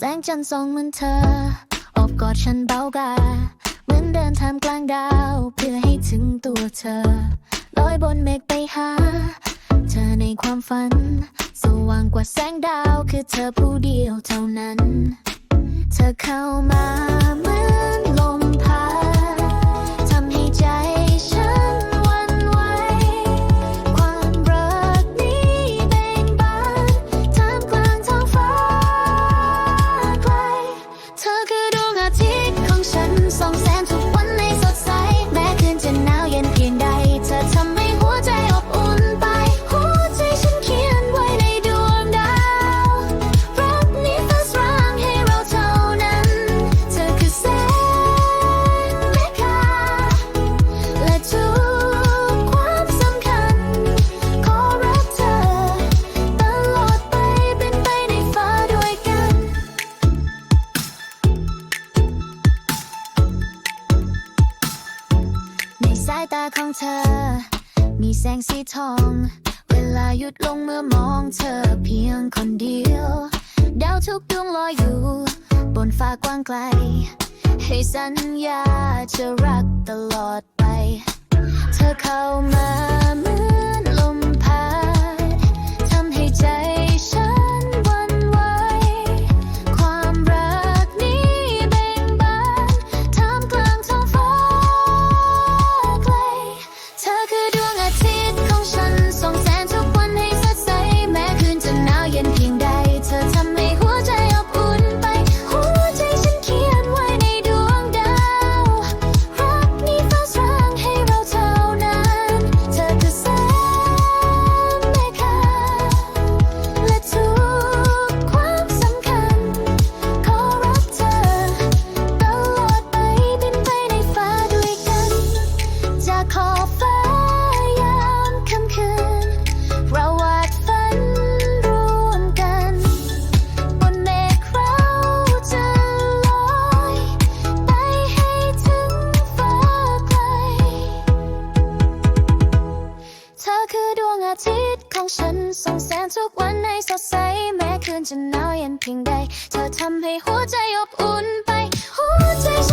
แสงจันทร์ส่องเหมือนเธออบกอดฉันเบากาเหมือนเดินทางกลางดาว เพื่อให้ถึงตัวเธอลอยบนเมฆไปหา เธอในความฝัน สว่างกว่าแสงดาวคือเธอผู้เดียวเท่านั้น เธอเข้ามา ตาของเธอ มีแสงสีทอง เวลาหยุดลงเมื่อมองเธอเพียงคนเดียว ดาวทุกดวงลอยอยู่ บนฟ้ากว้างไกล ให้สัญญาจะรักตลอดไป เธอเข้ามา ทิตย์ของฉันส่องแสงทุกวันในสดใส แม้คืนจะหนาวเย็นเพียงใด เธอทำให้หัวใจอบอุ่นไป หัวใจ